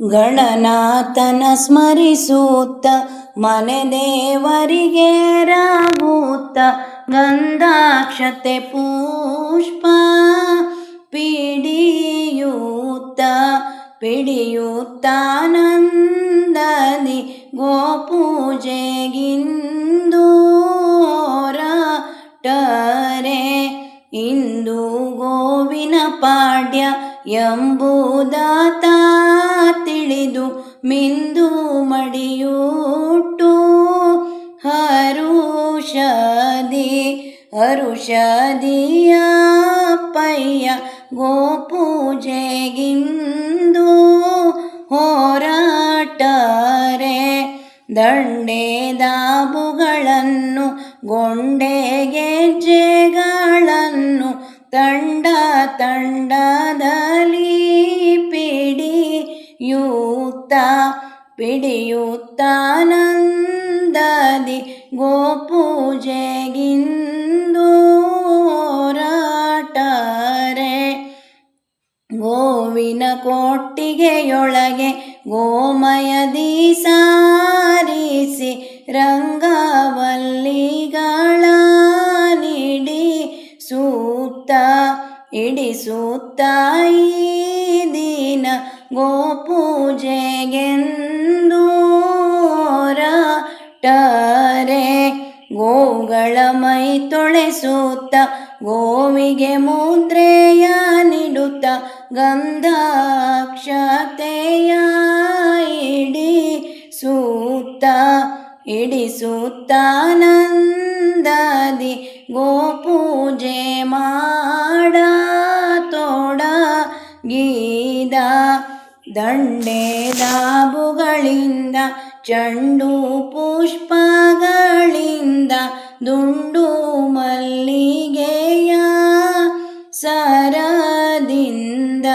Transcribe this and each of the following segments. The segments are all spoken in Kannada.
ಗಣನಾಥನ ಸ್ಮರಿಸುತ್ತ ಮನೆ ದೇವರಿಗೆ ರಾಗುತ್ತ ಗಂಧಾಕ್ಷತೆ ಪುಷ್ಪ ಪಿಡಿಯೂತ ಪಿಡಿಯುತ್ತಾನಂದದಿ ಗೋಪೂಜೆಗಿಂದೂರ ಟರೆ ಇಂದು ಗೋವಿನ ಪಾಡ್ಯ ಎಂಬುದಾತ ಮಿಂದು ಮಡಿಯೂಟು ಹರುಷದಿ ಹರುಷದಿಯ ಪಯ್ಯ ಗೋಪೂಜೆಗಿಂದು ಹೋರಾಟರೆ. ದಂಡೆದಾಬುಗಳನ್ನು ಗೊಂಡೆಗೆಜ್ಜೆಗಳನ್ನು ಪಿಡಿಯೂತ ಪಿಡಿಯುತ್ತಾನಂದದಿ ಗೋಪೂಜೆಗಿಂದು ರಾಟರೆ ಗೋವಿನ ಕೊಟ್ಟಿಗೆಯೊಳಗೆ ಗೋಮಯದಿ ಸಾರಿಸಿ ರಂಗವಲ್ಲಿಗಳ ನಿಡಿ ಸೂತ ಇಡಿಸುತ್ತ ಈ ದಿನ ಗೋಪೂಜೆಗೆಂದು ಟರೆ ಗೋಗಳ ಮೈ ತೊಳೆಸುತ್ತ ಗೋವಿಗೆ ಮುದ್ರೆಯ ನೀಡುತ್ತ ಗಂಧಾಕ್ಷತೆಯ ಇಡಿ ಸೂತ ಇಡಿಸುತ್ತಾನಂದದಿ ಗೋಪೂಜೆ ಮಾಡ ದಂಡೆದಾಬುಗಳಿಂದ ಚಂಡು ಪುಷ್ಪಗಳಿಂದ ದುಂಡು ಮಲ್ಲಿಗೆಯ ಸರದಿಂದ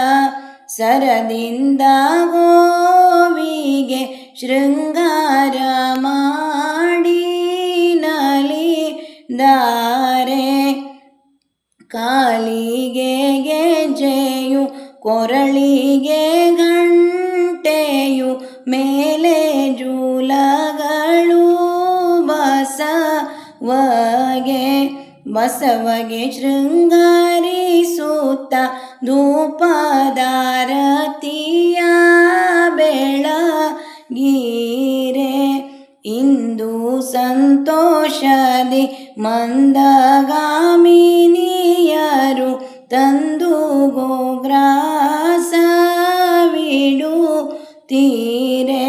ಸರದಿಂದ ಗೋವಿಗೆ ಶೃಂಗಾರ ಮಾಡಿ ನಲಿದಾರೆ ಕಾಲಿಗೆ ಗೆಜ್ಜೆಯು ಕೊರಳಿಗೆ ಗಂಟೆಯು ಮೇಲೆ ಜೂಲಗಳು ಬಸವಗೆ ಬಸವಗೆ ಶೃಂಗಾರಿಸುತ್ತ ಧೂಪದಾರತಿಯ ಬೆಳಗೀರೆ. ಇಂದು ಸಂತೋಷದಿ ಮಂದಗಾಮಿನಿಯರು ತಂದು ಗೋಗ್ರಾಸವಿಡು ತೀರೆ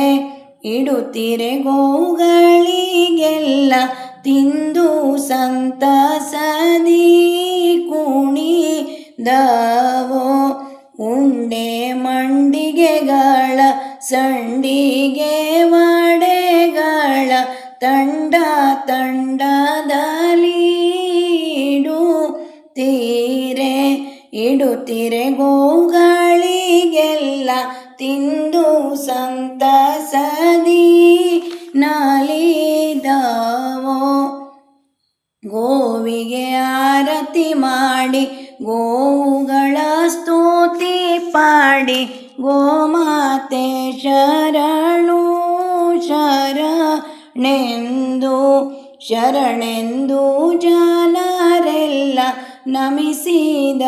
ಇಡುತ್ತೀರೆ ಗೋಗಳಿಗೆಲ್ಲ ತಿಂದು ಸಂತಸದಿ ಕುಣಿದವೋ ಉಂಡೆ ಮಂಡಿಗೆಗಳ ಸಂಡಿಗೆ ವಡೆಗಳ ತಂಡ ತಂಡದಲ್ಲಿ ಇಡುತ್ತೀರೆ ಗೋಗಳಿಗೆಲ್ಲ ತಿಂದು ಸಂತಸದಿ ನಲಿದವೋ? ಗೋವಿಗೆ ಆರತಿ ಮಾಡಿ, ಗೋವುಗಳ ಸ್ತುತಿ ಪಾಡಿ, ಗೋಮಾತೆ ಶರಣು ಶರಣೆಂದು ಶರಣೆಂದು ಜನರೆಲ್ಲ ನಮಿಸಿದರಿಂದು